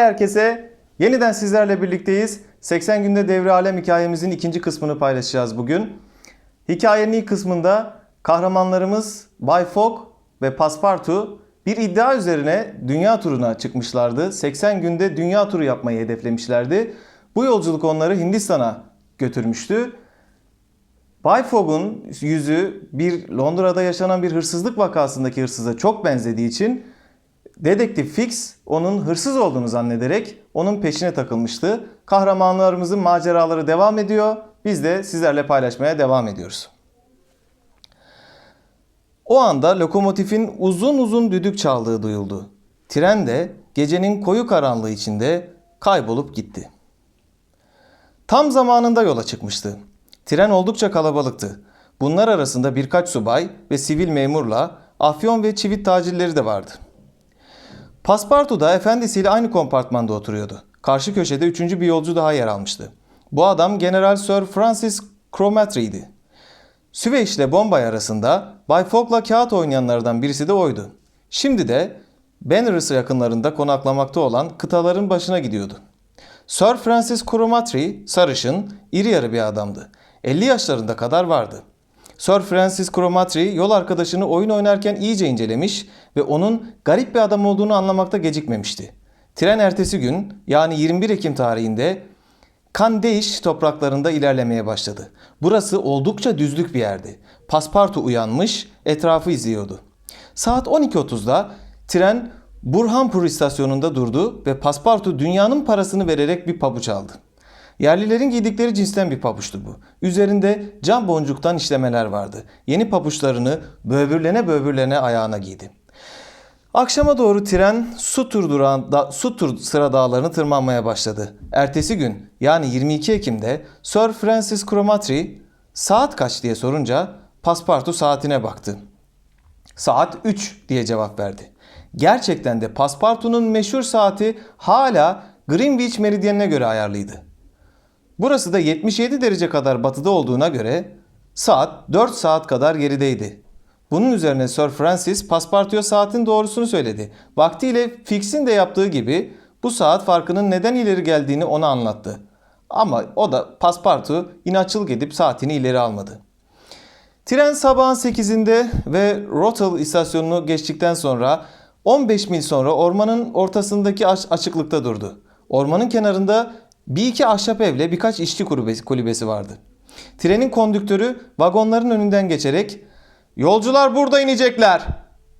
herkese. Yeniden sizlerle birlikteyiz. 80 günde devre alem hikayemizin ikinci kısmını paylaşacağız bugün. Hikayenin ilk kısmında kahramanlarımız Bay Fogg ve Paspartu bir iddia üzerine dünya turuna çıkmışlardı. 80 günde dünya turu yapmayı hedeflemişlerdi. Bu yolculuk onları Hindistan'a götürmüştü. Bay Fogg'un yüzü bir Londra'da yaşanan bir hırsızlık vakasındaki hırsıza çok benzediği için Dedektif Fix onun hırsız olduğunu zannederek onun peşine takılmıştı. Kahramanlarımızın maceraları devam ediyor. Biz de sizlerle paylaşmaya devam ediyoruz. O anda lokomotifin uzun uzun düdük çaldığı duyuldu. Tren de gecenin koyu karanlığı içinde kaybolup gitti. Tam zamanında yola çıkmıştı. Tren oldukça kalabalıktı. Bunlar arasında birkaç subay ve sivil memurla afyon ve çivit tacirleri de vardı. Paspartu da efendisiyle aynı kompartmanda oturuyordu. Karşı köşede üçüncü bir yolcu daha yer almıştı. Bu adam General Sir Francis Cromarty'ydi. Süveyş ile Bombay arasında Bay Fogg'la kağıt oynayanlardan birisi de oydu. Şimdi de Benares yakınlarında konaklamakta olan kıtaların başına gidiyordu. Sir Francis Cromarty sarışın, iri yarı bir adamdı. 50 yaşlarında kadar vardı. Sir Francis Cromarty yol arkadaşını oyun oynarken iyice incelemiş ve onun garip bir adam olduğunu anlamakta gecikmemişti. Tren ertesi gün yani 21 Ekim tarihinde Kandeş topraklarında ilerlemeye başladı. Burası oldukça düzlük bir yerdi. Paspartu uyanmış, etrafı izliyordu. Saat 12.30'da tren Burhanpur istasyonunda durdu ve Paspartu dünyanın parasını vererek bir pabuç aldı. Yerlilerin giydikleri cinsten bir pabuçtu bu. Üzerinde cam boncuktan işlemeler vardı. Yeni pabuçlarını böbürlene böbürlene ayağına giydi. Akşama doğru tren Sutur, durağın, da, Sutur sıra dağlarını tırmanmaya başladı. Ertesi gün yani 22 Ekim'de Sir Francis Cromarty saat kaç diye sorunca Paspartu saatine baktı. Saat 3 diye cevap verdi. Gerçekten de Paspartu'nun meşhur saati hala Greenwich meridyenine göre ayarlıydı. Burası da 77 derece kadar batıda olduğuna göre saat 4 saat kadar gerideydi. Bunun üzerine Sir Francis Paspartu'ya saatin doğrusunu söyledi. Vaktiyle Fix'in de yaptığı gibi bu saat farkının neden ileri geldiğini ona anlattı. Ama o da Paspartu inatçılık edip saatini ileri almadı. Tren sabahın 8'inde ve Rothal istasyonunu geçtikten sonra 15 mil sonra ormanın ortasındaki aç- açıklıkta durdu. Ormanın kenarında bir iki ahşap evle birkaç işçi kulübesi, vardı. Trenin kondüktörü vagonların önünden geçerek "Yolcular burada inecekler!"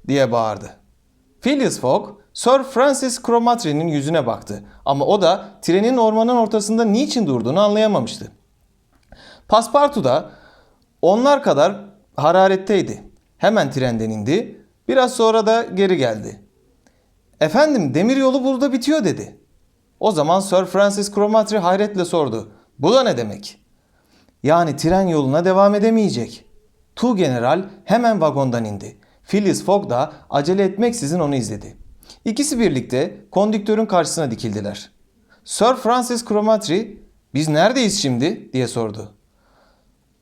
diye bağırdı. Phileas Fogg, Sir Francis Cromarty'nin yüzüne baktı ama o da trenin ormanın ortasında niçin durduğunu anlayamamıştı. Paspartu da onlar kadar hararetteydi. Hemen trenden indi. Biraz sonra da geri geldi. Efendim demir yolu burada bitiyor dedi. O zaman Sir Francis Cromarty hayretle sordu. Bu da ne demek? Yani tren yoluna devam edemeyecek. Tu General hemen vagondan indi. Phileas Fogg da acele etmeksizin onu izledi. İkisi birlikte kondüktörün karşısına dikildiler. Sir Francis Cromarty, biz neredeyiz şimdi diye sordu.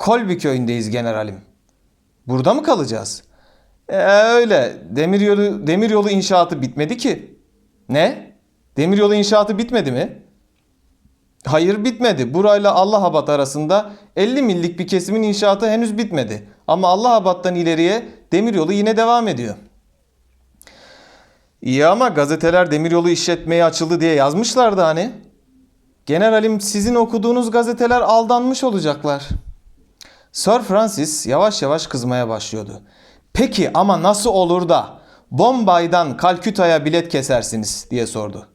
Colby köyündeyiz generalim. Burada mı kalacağız? Ee, öyle. Demiryolu, demiryolu inşaatı bitmedi ki. Ne? Demiryolu inşaatı bitmedi mi? Hayır bitmedi. Burayla Allahabad arasında 50 millik bir kesimin inşaatı henüz bitmedi. Ama Allahabad'dan ileriye demiryolu yine devam ediyor. İyi ama gazeteler demiryolu işletmeye açıldı diye yazmışlardı hani. Generalim sizin okuduğunuz gazeteler aldanmış olacaklar. Sir Francis yavaş yavaş kızmaya başlıyordu. Peki ama nasıl olur da Bombay'dan Kalküta'ya bilet kesersiniz diye sordu.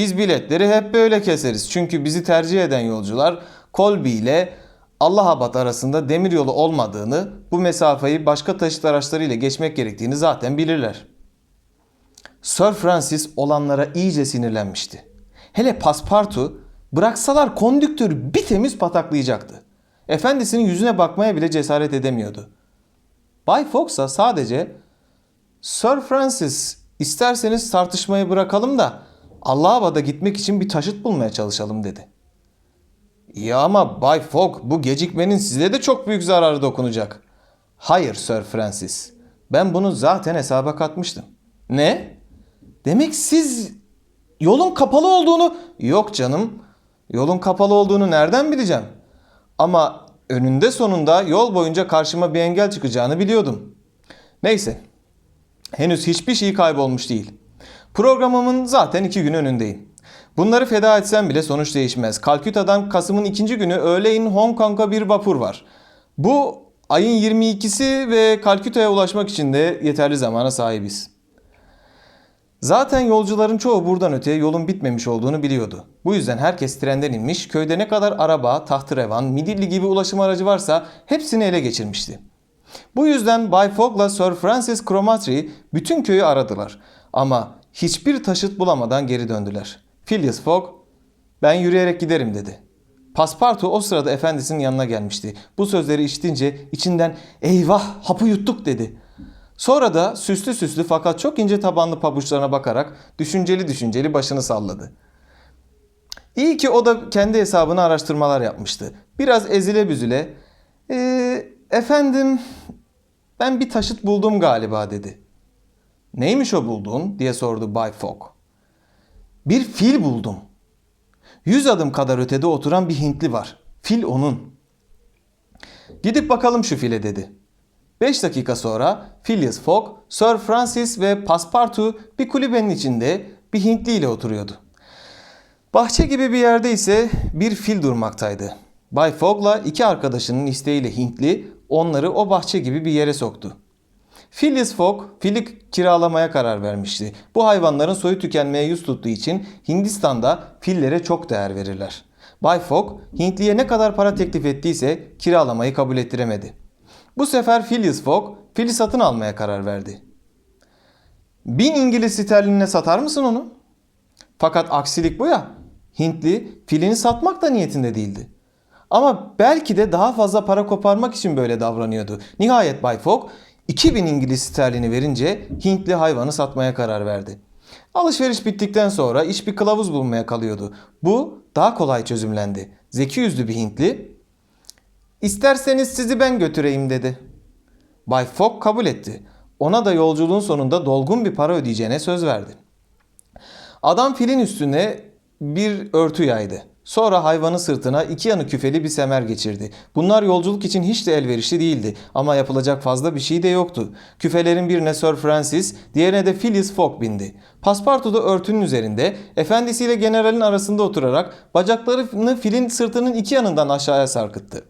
Biz biletleri hep böyle keseriz. Çünkü bizi tercih eden yolcular Colby ile Allahabad arasında demiryolu olmadığını, bu mesafeyi başka taşıt araçlarıyla geçmek gerektiğini zaten bilirler. Sir Francis olanlara iyice sinirlenmişti. Hele Paspartu bıraksalar kondüktörü bir temiz pataklayacaktı. Efendisinin yüzüne bakmaya bile cesaret edemiyordu. Bay Fox'a sadece Sir Francis isterseniz tartışmayı bırakalım da Allahabad'a gitmek için bir taşıt bulmaya çalışalım dedi. İyi ama Bay Fogg bu gecikmenin size de çok büyük zararı dokunacak. Hayır Sir Francis. Ben bunu zaten hesaba katmıştım. Ne? Demek siz yolun kapalı olduğunu... Yok canım. Yolun kapalı olduğunu nereden bileceğim? Ama önünde sonunda yol boyunca karşıma bir engel çıkacağını biliyordum. Neyse. Henüz hiçbir şey kaybolmuş değil. Programımın zaten iki gün önündeyim. Bunları feda etsem bile sonuç değişmez. Kalküta'dan Kasım'ın ikinci günü öğleyin Hong Kong'a bir vapur var. Bu ayın 22'si ve Kalküta'ya ulaşmak için de yeterli zamana sahibiz. Zaten yolcuların çoğu buradan öteye yolun bitmemiş olduğunu biliyordu. Bu yüzden herkes trenden inmiş, köyde ne kadar araba, tahtrevan, midilli gibi ulaşım aracı varsa hepsini ele geçirmişti. Bu yüzden Bay Fogg'la Sir Francis Cromarty bütün köyü aradılar. Ama hiçbir taşıt bulamadan geri döndüler. Phileas Fogg, ben yürüyerek giderim dedi. Paspartu o sırada efendisinin yanına gelmişti. Bu sözleri işitince içinden eyvah hapı yuttuk dedi. Sonra da süslü süslü fakat çok ince tabanlı pabuçlarına bakarak düşünceli düşünceli başını salladı. İyi ki o da kendi hesabına araştırmalar yapmıştı. Biraz ezile büzüle "Ee, efendim ben bir taşıt buldum galiba dedi. Neymiş o bulduğun diye sordu Bay Fogg. Bir fil buldum. Yüz adım kadar ötede oturan bir Hintli var. Fil onun. Gidip bakalım şu file dedi. Beş dakika sonra Phileas Fogg, Sir Francis ve Passepartout bir kulübenin içinde bir Hintli ile oturuyordu. Bahçe gibi bir yerde ise bir fil durmaktaydı. Bay Fogg'la iki arkadaşının isteğiyle Hintli onları o bahçe gibi bir yere soktu. Phileas Fogg fili kiralamaya karar vermişti. Bu hayvanların soyu tükenmeye yüz tuttuğu için Hindistan'da fillere çok değer verirler. Bay Fogg Hintliye ne kadar para teklif ettiyse kiralamayı kabul ettiremedi. Bu sefer Phileas Fogg fili satın almaya karar verdi. Bin İngiliz sterlinine satar mısın onu? Fakat aksilik bu ya. Hintli filini satmak da niyetinde değildi. Ama belki de daha fazla para koparmak için böyle davranıyordu. Nihayet Bay Fogg 2000 İngiliz sterlini verince Hintli hayvanı satmaya karar verdi. Alışveriş bittikten sonra iş bir kılavuz bulmaya kalıyordu. Bu daha kolay çözümlendi. Zeki yüzlü bir Hintli, "İsterseniz sizi ben götüreyim." dedi. Bay Fogg kabul etti. Ona da yolculuğun sonunda dolgun bir para ödeyeceğine söz verdi. Adam filin üstüne bir örtü yaydı. Sonra hayvanın sırtına iki yanı küfeli bir semer geçirdi. Bunlar yolculuk için hiç de elverişli değildi ama yapılacak fazla bir şey de yoktu. Küfelerin birine Sir Francis, diğerine de Phileas Fogg bindi. Paspartu da örtünün üzerinde, efendisiyle generalin arasında oturarak bacaklarını filin sırtının iki yanından aşağıya sarkıttı.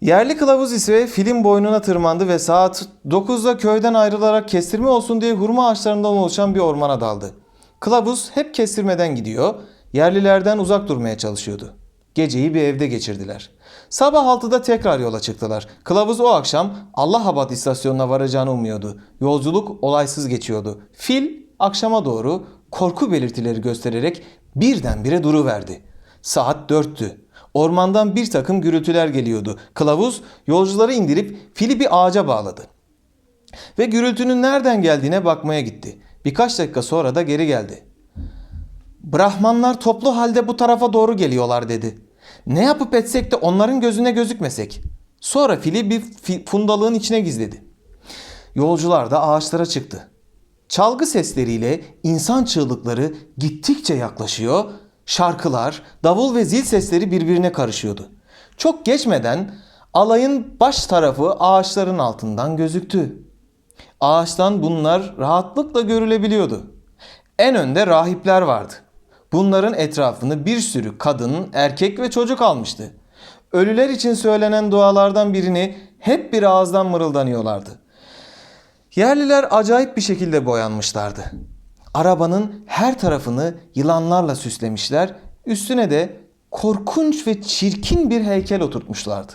Yerli kılavuz ise filin boynuna tırmandı ve saat 9'da köyden ayrılarak kestirme olsun diye hurma ağaçlarından oluşan bir ormana daldı. Kılavuz hep kestirmeden gidiyor, yerlilerden uzak durmaya çalışıyordu. Geceyi bir evde geçirdiler. Sabah 6'da tekrar yola çıktılar. Kılavuz o akşam Allahabad istasyonuna varacağını umuyordu. Yolculuk olaysız geçiyordu. Fil akşama doğru korku belirtileri göstererek birdenbire duruverdi. Saat dörttü. Ormandan bir takım gürültüler geliyordu. Kılavuz yolcuları indirip fili bir ağaca bağladı. Ve gürültünün nereden geldiğine bakmaya gitti. Birkaç dakika sonra da geri geldi. Brahmanlar toplu halde bu tarafa doğru geliyorlar dedi. Ne yapıp etsek de onların gözüne gözükmesek. Sonra fili bir fundalığın içine gizledi. Yolcular da ağaçlara çıktı. Çalgı sesleriyle insan çığlıkları gittikçe yaklaşıyor, şarkılar, davul ve zil sesleri birbirine karışıyordu. Çok geçmeden alayın baş tarafı ağaçların altından gözüktü. Ağaçtan bunlar rahatlıkla görülebiliyordu. En önde rahipler vardı. Bunların etrafını bir sürü kadın, erkek ve çocuk almıştı. Ölüler için söylenen dualardan birini hep bir ağızdan mırıldanıyorlardı. Yerliler acayip bir şekilde boyanmışlardı. Arabanın her tarafını yılanlarla süslemişler, üstüne de korkunç ve çirkin bir heykel oturtmuşlardı.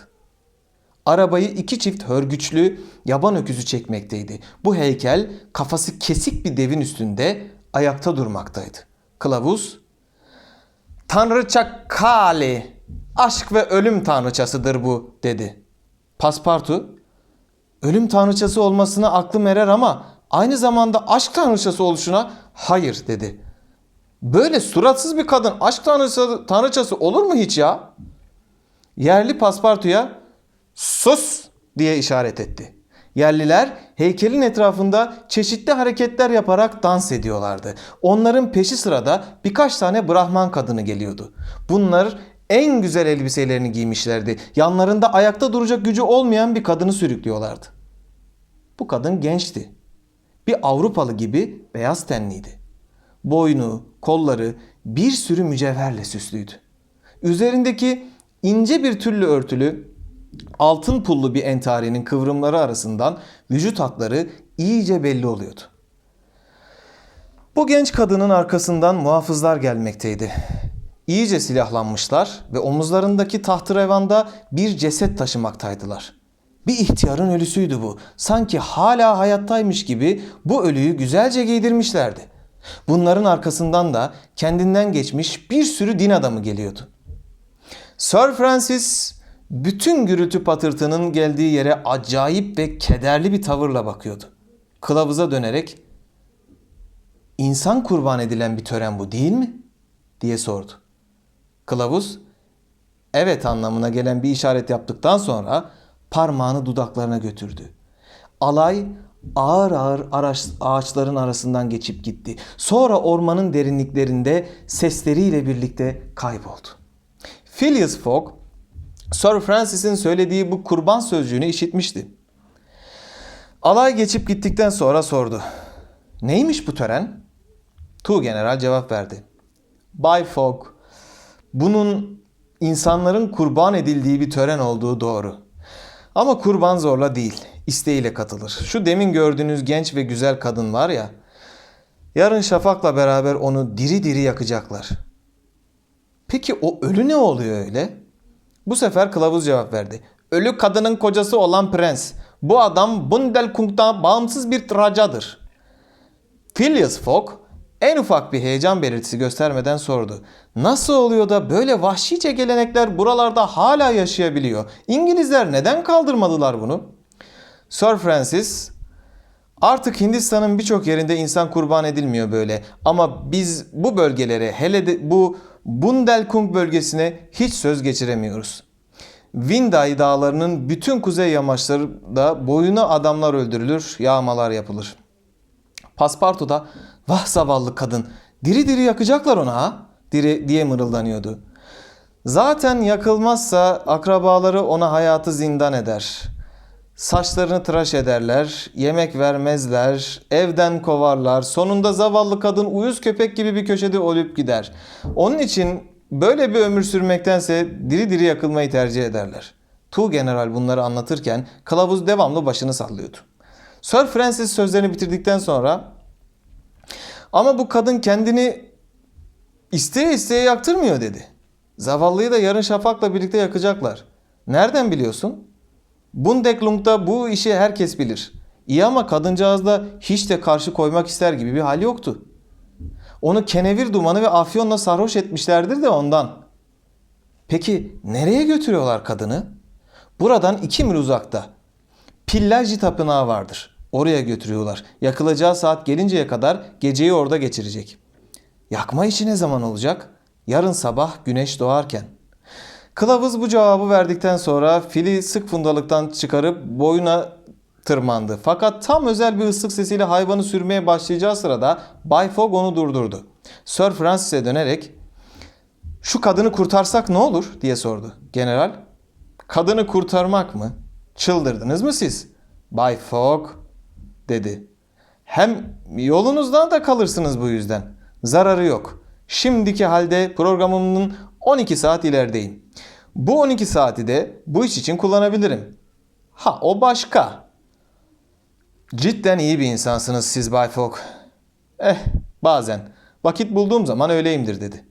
Arabayı iki çift hörgüçlü yaban öküzü çekmekteydi. Bu heykel kafası kesik bir devin üstünde ayakta durmaktaydı. Kılavuz, Tanrıça Kali, aşk ve ölüm tanrıçasıdır bu dedi. Paspartu, ölüm tanrıçası olmasına aklım erer ama aynı zamanda aşk tanrıçası oluşuna hayır dedi. Böyle suratsız bir kadın aşk tanrıçası, tanrıçası olur mu hiç ya? Yerli paspartuya sus diye işaret etti. Yerliler heykelin etrafında çeşitli hareketler yaparak dans ediyorlardı. Onların peşi sırada birkaç tane Brahman kadını geliyordu. Bunlar en güzel elbiselerini giymişlerdi. Yanlarında ayakta duracak gücü olmayan bir kadını sürüklüyorlardı. Bu kadın gençti. Bir Avrupalı gibi beyaz tenliydi. Boynu, kolları bir sürü mücevherle süslüydü. Üzerindeki ince bir tüllü örtülü altın pullu bir entarinin kıvrımları arasından vücut hatları iyice belli oluyordu. Bu genç kadının arkasından muhafızlar gelmekteydi. İyice silahlanmışlar ve omuzlarındaki tahtrevanda bir ceset taşımaktaydılar. Bir ihtiyarın ölüsüydü bu. Sanki hala hayattaymış gibi bu ölüyü güzelce giydirmişlerdi. Bunların arkasından da kendinden geçmiş bir sürü din adamı geliyordu. Sir Francis bütün gürültü patırtının geldiği yere acayip ve kederli bir tavırla bakıyordu. Kılavuza dönerek "İnsan kurban edilen bir tören bu değil mi?" diye sordu. Kılavuz evet anlamına gelen bir işaret yaptıktan sonra parmağını dudaklarına götürdü. Alay ağır ağır araç, ağaçların arasından geçip gitti. Sonra ormanın derinliklerinde sesleriyle birlikte kayboldu. Phileas Fogg, Sir Francis'in söylediği bu kurban sözcüğünü işitmişti. Alay geçip gittikten sonra sordu. Neymiş bu tören? Tu General cevap verdi. Bay Fogg, bunun insanların kurban edildiği bir tören olduğu doğru. Ama kurban zorla değil, isteğiyle katılır. Şu demin gördüğünüz genç ve güzel kadın var ya, yarın şafakla beraber onu diri diri yakacaklar. Peki o ölü ne oluyor öyle? Bu sefer kılavuz cevap verdi. Ölü kadının kocası olan prens. Bu adam Bundelkund'dan bağımsız bir racadır. Phileas Fogg en ufak bir heyecan belirtisi göstermeden sordu. Nasıl oluyor da böyle vahşice gelenekler buralarda hala yaşayabiliyor? İngilizler neden kaldırmadılar bunu? Sir Francis Artık Hindistan'ın birçok yerinde insan kurban edilmiyor böyle. Ama biz bu bölgelere hele de bu Bundelkund bölgesine hiç söz geçiremiyoruz. Vindai dağlarının bütün kuzey yamaçlarında boyuna adamlar öldürülür, yağmalar yapılır. Paspartu'da vah zavallı kadın diri diri yakacaklar ona ha diri diye mırıldanıyordu. Zaten yakılmazsa akrabaları ona hayatı zindan eder. Saçlarını tıraş ederler, yemek vermezler, evden kovarlar. Sonunda zavallı kadın uyuz köpek gibi bir köşede ölüp gider. Onun için böyle bir ömür sürmektense diri diri yakılmayı tercih ederler. Tu General bunları anlatırken kılavuz devamlı başını sallıyordu. Sir Francis sözlerini bitirdikten sonra ama bu kadın kendini isteye isteye yaktırmıyor dedi. Zavallıyı da yarın şafakla birlikte yakacaklar. Nereden biliyorsun? Bundeklung'da bu işi herkes bilir. İyi ama kadıncağızda hiç de karşı koymak ister gibi bir hal yoktu. Onu kenevir dumanı ve afyonla sarhoş etmişlerdir de ondan. Peki nereye götürüyorlar kadını? Buradan iki mil uzakta. Pillaji tapınağı vardır. Oraya götürüyorlar. Yakılacağı saat gelinceye kadar geceyi orada geçirecek. Yakma işi ne zaman olacak? Yarın sabah güneş doğarken. Kılavuz bu cevabı verdikten sonra fili sık fundalıktan çıkarıp boyuna tırmandı. Fakat tam özel bir ıslık sesiyle hayvanı sürmeye başlayacağı sırada Bay Fogg onu durdurdu. Sir Francis'e dönerek şu kadını kurtarsak ne olur diye sordu. General, kadını kurtarmak mı? Çıldırdınız mı siz? Bay Fogg dedi. Hem yolunuzdan da kalırsınız bu yüzden. Zararı yok. Şimdiki halde programımın 12 saat ilerideyim. Bu 12 saati de bu iş için kullanabilirim. Ha o başka. Cidden iyi bir insansınız siz Bay Fogg. Eh bazen. Vakit bulduğum zaman öyleyimdir dedi.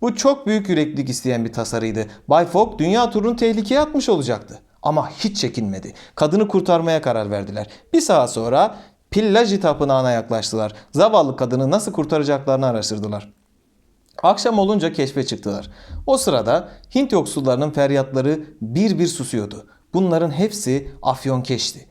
Bu çok büyük yüreklilik isteyen bir tasarıydı. Bay Fogg dünya turunu tehlikeye atmış olacaktı. Ama hiç çekinmedi. Kadını kurtarmaya karar verdiler. Bir saat sonra Pillaji tapınağına yaklaştılar. Zavallı kadını nasıl kurtaracaklarını araştırdılar. Akşam olunca keşfe çıktılar. O sırada Hint yoksullarının feryatları bir bir susuyordu. Bunların hepsi afyonkeşti.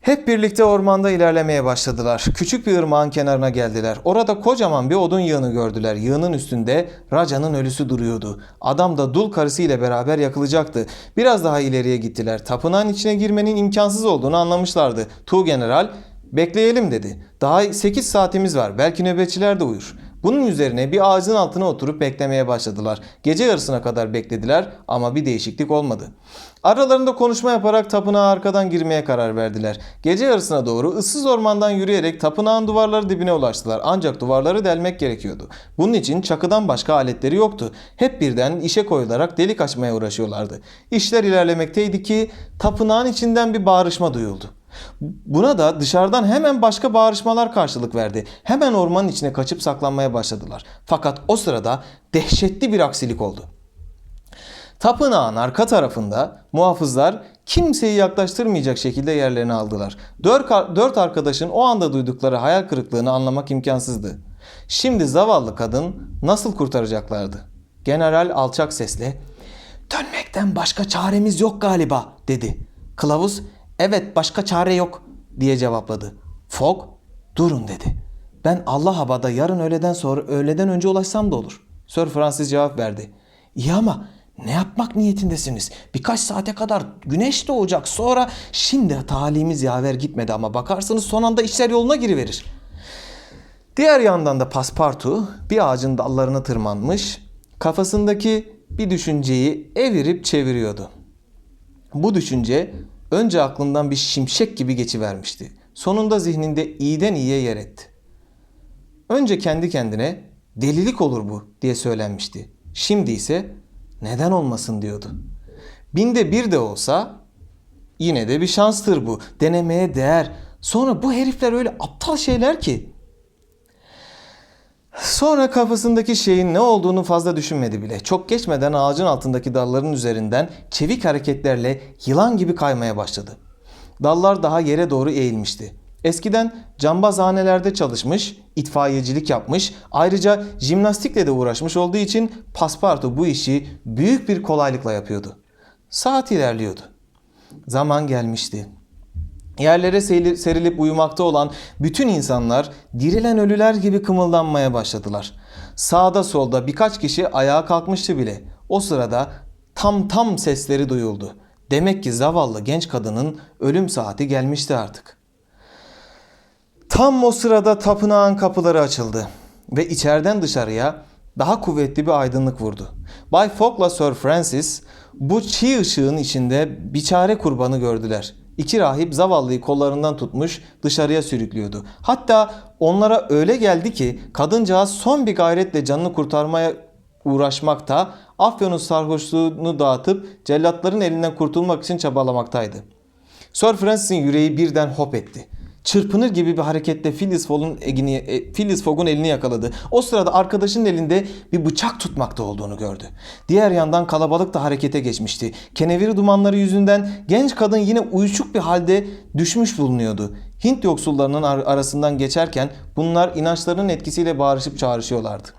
Hep birlikte ormanda ilerlemeye başladılar. Küçük bir ırmağın kenarına geldiler. Orada kocaman bir odun yığını gördüler. Yığının üstünde Raca'nın ölüsü duruyordu. Adam da dul karısıyla beraber yakılacaktı. Biraz daha ileriye gittiler. Tapınağın içine girmenin imkansız olduğunu anlamışlardı. Tu General bekleyelim dedi. Daha 8 saatimiz var. Belki nöbetçiler de uyur. Bunun üzerine bir ağacın altına oturup beklemeye başladılar. Gece yarısına kadar beklediler ama bir değişiklik olmadı. Aralarında konuşma yaparak tapınağa arkadan girmeye karar verdiler. Gece yarısına doğru ıssız ormandan yürüyerek tapınağın duvarları dibine ulaştılar. Ancak duvarları delmek gerekiyordu. Bunun için çakıdan başka aletleri yoktu. Hep birden işe koyularak delik açmaya uğraşıyorlardı. İşler ilerlemekteydi ki tapınağın içinden bir bağrışma duyuldu. Buna da dışarıdan hemen başka bağırışmalar karşılık verdi. Hemen ormanın içine kaçıp saklanmaya başladılar. Fakat o sırada dehşetli bir aksilik oldu. Tapınağın arka tarafında muhafızlar kimseyi yaklaştırmayacak şekilde yerlerini aldılar. Dört, dört arkadaşın o anda duydukları hayal kırıklığını anlamak imkansızdı. Şimdi zavallı kadın nasıl kurtaracaklardı? General alçak sesle "Dönmekten başka çaremiz yok galiba." dedi. Kılavuz "Evet, başka çare yok." diye cevapladı. Fogg "Durun." dedi. "Ben Allahabad'a yarın öğleden sonra öğleden önce ulaşsam da olur." Sir Francis cevap verdi. "İyi ama ne yapmak niyetindesiniz? Birkaç saate kadar güneş doğacak. Sonra şimdi talihimiz yaver gitmedi ama bakarsınız son anda işler yoluna giriverir. Diğer yandan da paspartu bir ağacın dallarına tırmanmış, kafasındaki bir düşünceyi evirip çeviriyordu. Bu düşünce önce aklından bir şimşek gibi geçivermişti. Sonunda zihninde iyiden iyiye yer etti. Önce kendi kendine delilik olur bu diye söylenmişti. Şimdi ise neden olmasın diyordu. Binde bir de olsa yine de bir şanstır bu. Denemeye değer. Sonra bu herifler öyle aptal şeyler ki. Sonra kafasındaki şeyin ne olduğunu fazla düşünmedi bile. Çok geçmeden ağacın altındaki dalların üzerinden çevik hareketlerle yılan gibi kaymaya başladı. Dallar daha yere doğru eğilmişti. Eskiden cambazhanelerde çalışmış, itfaiyecilik yapmış, ayrıca jimnastikle de uğraşmış olduğu için Paspartu bu işi büyük bir kolaylıkla yapıyordu. Saat ilerliyordu. Zaman gelmişti. Yerlere serilip uyumakta olan bütün insanlar dirilen ölüler gibi kımıldanmaya başladılar. Sağda solda birkaç kişi ayağa kalkmıştı bile. O sırada tam tam sesleri duyuldu. Demek ki zavallı genç kadının ölüm saati gelmişti artık. Tam o sırada tapınağın kapıları açıldı ve içeriden dışarıya daha kuvvetli bir aydınlık vurdu. Bay Fogg'la Sir Francis bu çiğ ışığın içinde biçare kurbanı gördüler. İki rahip zavallıyı kollarından tutmuş dışarıya sürüklüyordu. Hatta onlara öyle geldi ki kadıncağız son bir gayretle canını kurtarmaya uğraşmakta, Afyon'un sarhoşluğunu dağıtıp cellatların elinden kurtulmak için çabalamaktaydı. Sir Francis'in yüreği birden hop etti çırpınır gibi bir hareketle Phileas Fogg'un elini, e, Phileas Fogg'un elini yakaladı. O sırada arkadaşının elinde bir bıçak tutmakta olduğunu gördü. Diğer yandan kalabalık da harekete geçmişti. Keneviri dumanları yüzünden genç kadın yine uyuşuk bir halde düşmüş bulunuyordu. Hint yoksullarının arasından geçerken bunlar inançlarının etkisiyle bağırışıp çağrışıyorlardı.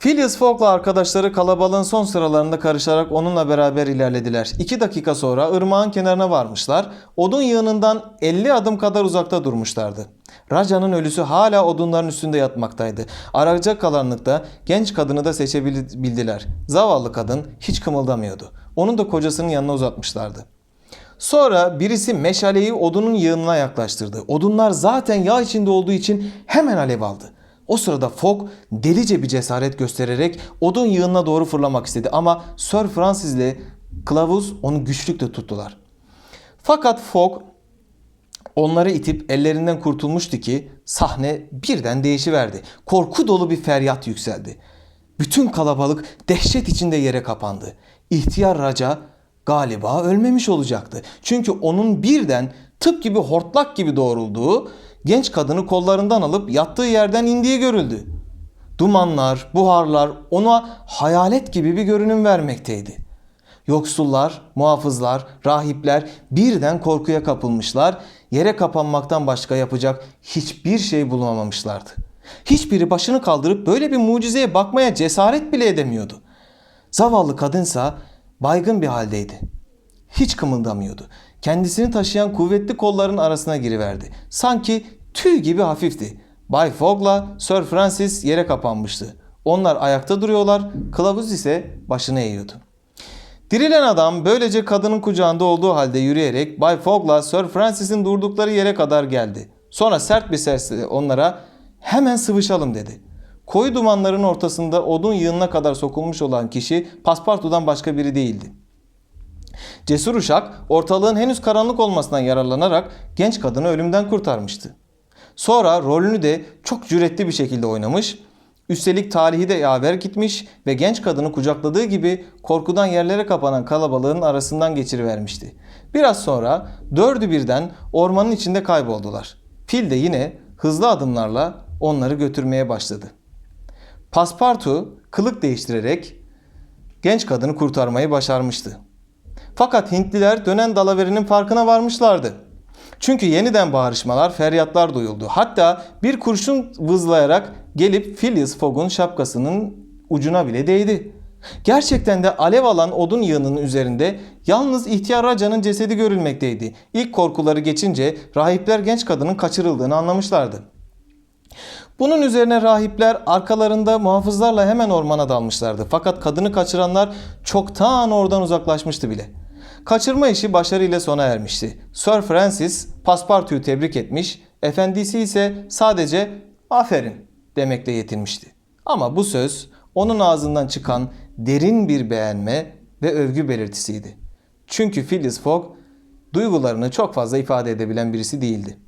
Phileas Fogg'la arkadaşları kalabalığın son sıralarında karışarak onunla beraber ilerlediler. İki dakika sonra ırmağın kenarına varmışlar. Odun yığınından 50 adım kadar uzakta durmuşlardı. Raja'nın ölüsü hala odunların üstünde yatmaktaydı. Araca kalanlıkta genç kadını da seçebildiler. Zavallı kadın hiç kımıldamıyordu. Onu da kocasının yanına uzatmışlardı. Sonra birisi meşaleyi odunun yığınına yaklaştırdı. Odunlar zaten yağ içinde olduğu için hemen alev aldı. O sırada Fogg delice bir cesaret göstererek odun yığınına doğru fırlamak istedi ama Sir Francis ile kılavuz onu güçlükle tuttular. Fakat Fogg onları itip ellerinden kurtulmuştu ki sahne birden değişiverdi. Korku dolu bir feryat yükseldi. Bütün kalabalık dehşet içinde yere kapandı. İhtiyar Raca galiba ölmemiş olacaktı. Çünkü onun birden tıp gibi hortlak gibi doğrulduğu genç kadını kollarından alıp yattığı yerden indiği görüldü. Dumanlar, buharlar ona hayalet gibi bir görünüm vermekteydi. Yoksullar, muhafızlar, rahipler birden korkuya kapılmışlar, yere kapanmaktan başka yapacak hiçbir şey bulamamışlardı. Hiçbiri başını kaldırıp böyle bir mucizeye bakmaya cesaret bile edemiyordu. Zavallı kadınsa baygın bir haldeydi. hiç kımıldamıyordu. Kendisini taşıyan kuvvetli kolların arasına giriverdi. Sanki tüy gibi hafifti. Bay Fogg'la Sir Francis yere kapanmıştı. Onlar ayakta duruyorlar, kılavuz ise başını eğiyordu. Dirilen adam böylece kadının kucağında olduğu halde yürüyerek Bay Fogg'la Sir Francis'in durdukları yere kadar geldi. Sonra sert bir sesle onlara hemen sıvışalım dedi. Koyu dumanların ortasında odun yığınına kadar sokulmuş olan kişi Paspartu'dan başka biri değildi. Cesur uşak ortalığın henüz karanlık olmasından yararlanarak genç kadını ölümden kurtarmıştı. Sonra rolünü de çok cüretli bir şekilde oynamış, üstelik talihi de yaver gitmiş ve genç kadını kucakladığı gibi korkudan yerlere kapanan kalabalığın arasından geçirivermişti. Biraz sonra dördü birden ormanın içinde kayboldular. Fil de yine hızlı adımlarla onları götürmeye başladı. Paspartu kılık değiştirerek genç kadını kurtarmayı başarmıştı. Fakat Hintliler dönen dalaverinin farkına varmışlardı. Çünkü yeniden bağırışmalar, feryatlar duyuldu. Hatta bir kurşun vızlayarak gelip Phileas Fogg'un şapkasının ucuna bile değdi. Gerçekten de alev alan odun yığınının üzerinde yalnız ihtiyar Raca'nın cesedi görülmekteydi. İlk korkuları geçince rahipler genç kadının kaçırıldığını anlamışlardı. Bunun üzerine rahipler arkalarında muhafızlarla hemen ormana dalmışlardı. Fakat kadını kaçıranlar çoktan oradan uzaklaşmıştı bile. Kaçırma işi başarıyla sona ermişti. Sir Francis Paspartu'yu tebrik etmiş, efendisi ise sadece aferin demekle yetinmişti. Ama bu söz onun ağzından çıkan derin bir beğenme ve övgü belirtisiydi. Çünkü Phileas Fogg duygularını çok fazla ifade edebilen birisi değildi.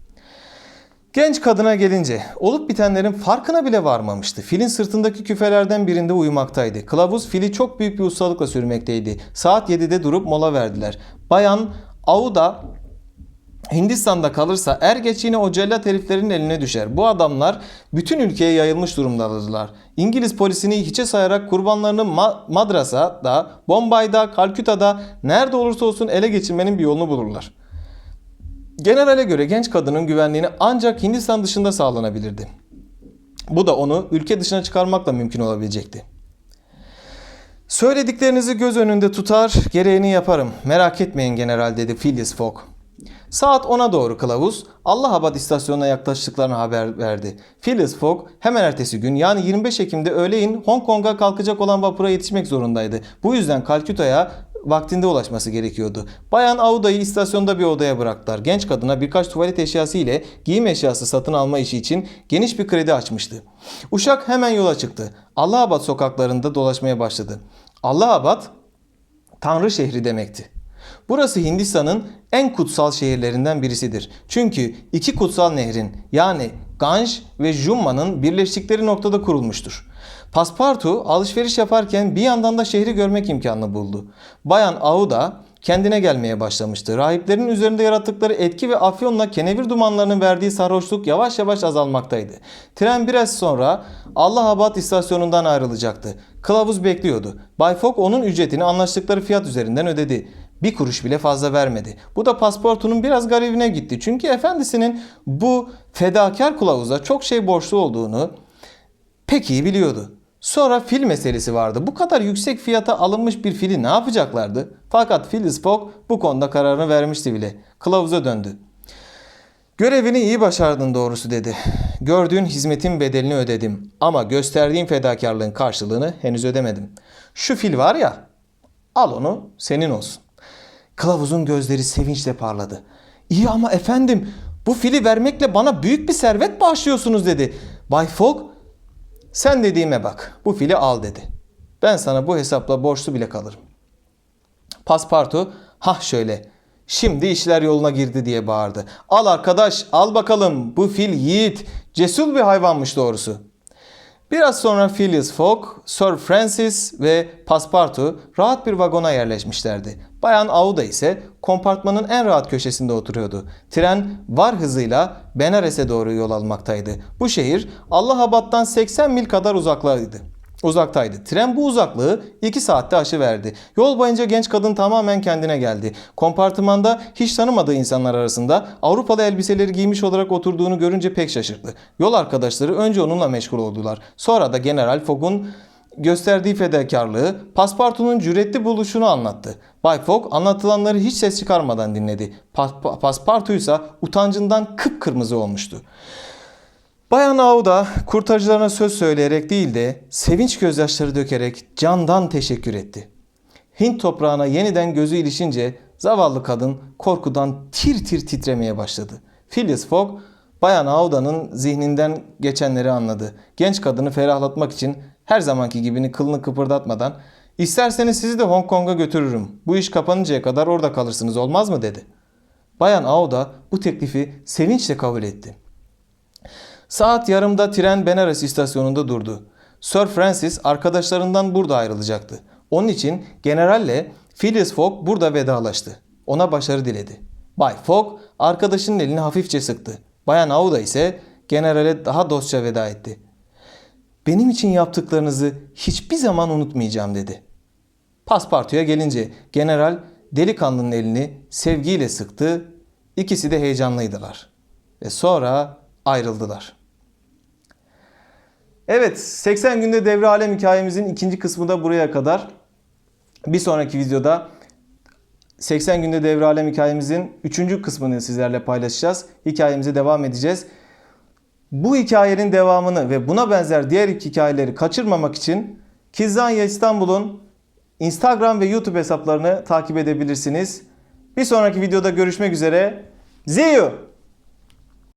Genç kadına gelince olup bitenlerin farkına bile varmamıştı. Filin sırtındaki küfelerden birinde uyumaktaydı. Kılavuz fili çok büyük bir ustalıkla sürmekteydi. Saat 7'de durup mola verdiler. Bayan Auda Hindistan'da kalırsa er geç yine o cellat heriflerin eline düşer. Bu adamlar bütün ülkeye yayılmış durumdadılar. İngiliz polisini hiçe sayarak kurbanlarını Ma- Madrasa'da, Bombay'da, Kalküta'da nerede olursa olsun ele geçirmenin bir yolunu bulurlar. Generale göre genç kadının güvenliğini ancak Hindistan dışında sağlanabilirdi. Bu da onu ülke dışına çıkarmakla mümkün olabilecekti. Söylediklerinizi göz önünde tutar, gereğini yaparım. Merak etmeyin general dedi Phileas Fogg. Saat 10'a doğru kılavuz Allahabad istasyonuna yaklaştıklarını haber verdi. Phileas Fogg hemen ertesi gün yani 25 Ekim'de öğleyin Hong Kong'a kalkacak olan vapura yetişmek zorundaydı. Bu yüzden Kalküta'ya vaktinde ulaşması gerekiyordu. Bayan Auda'yı istasyonda bir odaya bıraktılar. Genç kadına birkaç tuvalet eşyası ile giyim eşyası satın alma işi için geniş bir kredi açmıştı. Uşak hemen yola çıktı. Allahabad sokaklarında dolaşmaya başladı. Allahabad Tanrı şehri demekti. Burası Hindistan'ın en kutsal şehirlerinden birisidir. Çünkü iki kutsal nehrin yani Ganj ve Jumma'nın birleştikleri noktada kurulmuştur. Paspartu alışveriş yaparken bir yandan da şehri görmek imkanını buldu. Bayan Auda kendine gelmeye başlamıştı. Rahiplerin üzerinde yarattıkları etki ve afyonla kenevir dumanlarının verdiği sarhoşluk yavaş yavaş azalmaktaydı. Tren biraz sonra Allahabad istasyonundan ayrılacaktı. Kılavuz bekliyordu. Bay Fogg onun ücretini anlaştıkları fiyat üzerinden ödedi. Bir kuruş bile fazla vermedi. Bu da pasportunun biraz garibine gitti. Çünkü efendisinin bu fedakar kılavuza çok şey borçlu olduğunu pek iyi biliyordu. Sonra fil meselesi vardı. Bu kadar yüksek fiyata alınmış bir fili ne yapacaklardı? Fakat Phileas Fogg bu konuda kararını vermişti bile. Kılavuza döndü. Görevini iyi başardın doğrusu dedi. Gördüğün hizmetin bedelini ödedim ama gösterdiğin fedakarlığın karşılığını henüz ödemedim. Şu fil var ya, al onu senin olsun. Kılavuzun gözleri sevinçle parladı. İyi ama efendim bu fili vermekle bana büyük bir servet bağışlıyorsunuz dedi. Bay Fogg sen dediğime bak bu fili al dedi. Ben sana bu hesapla borçlu bile kalırım. Paspartu hah şöyle şimdi işler yoluna girdi diye bağırdı. Al arkadaş al bakalım bu fil yiğit cesur bir hayvanmış doğrusu. Biraz sonra Phileas Fogg, Sir Francis ve Paspartu rahat bir vagona yerleşmişlerdi. Bayan Auda ise kompartmanın en rahat köşesinde oturuyordu. Tren var hızıyla Benares'e doğru yol almaktaydı. Bu şehir Allahabad'dan 80 mil kadar uzaktaydı. Uzaktaydı. Tren bu uzaklığı 2 saatte aşıverdi. Yol boyunca genç kadın tamamen kendine geldi. Kompartımanda hiç tanımadığı insanlar arasında Avrupalı elbiseleri giymiş olarak oturduğunu görünce pek şaşırdı. Yol arkadaşları önce onunla meşgul oldular. Sonra da General Fogg'un gösterdiği fedakarlığı, Paspartu'nun cüretli buluşunu anlattı. Bay Fogg anlatılanları hiç ses çıkarmadan dinledi. Pa- pa- Paspartu ise utancından kıpkırmızı olmuştu. Bayan Auda kurtarıcılarına söz söyleyerek değil de sevinç gözyaşları dökerek candan teşekkür etti. Hint toprağına yeniden gözü ilişince zavallı kadın korkudan tir tir titremeye başladı. Phileas Fogg Bayan Auda'nın zihninden geçenleri anladı. Genç kadını ferahlatmak için her zamanki gibini kılını kıpırdatmadan "İsterseniz sizi de Hong Kong'a götürürüm. Bu iş kapanıncaya kadar orada kalırsınız olmaz mı?" dedi. Bayan Auda bu teklifi sevinçle kabul etti. Saat yarımda tren Benares istasyonunda durdu. Sir Francis arkadaşlarından burada ayrılacaktı. Onun için generalle Phileas Fogg burada vedalaştı. Ona başarı diledi. Bay Fogg arkadaşının elini hafifçe sıktı. Bayan Auda ise generale daha dostça veda etti. Benim için yaptıklarınızı hiçbir zaman unutmayacağım dedi. Paspartu'ya gelince general delikanlının elini sevgiyle sıktı. İkisi de heyecanlıydılar. Ve sonra ayrıldılar. Evet 80 günde devre alem hikayemizin ikinci kısmı da buraya kadar. Bir sonraki videoda 80 günde devre alem hikayemizin üçüncü kısmını sizlerle paylaşacağız. Hikayemize devam edeceğiz. Bu hikayenin devamını ve buna benzer diğer hikayeleri kaçırmamak için Kizzanya İstanbul'un Instagram ve YouTube hesaplarını takip edebilirsiniz. Bir sonraki videoda görüşmek üzere. See you!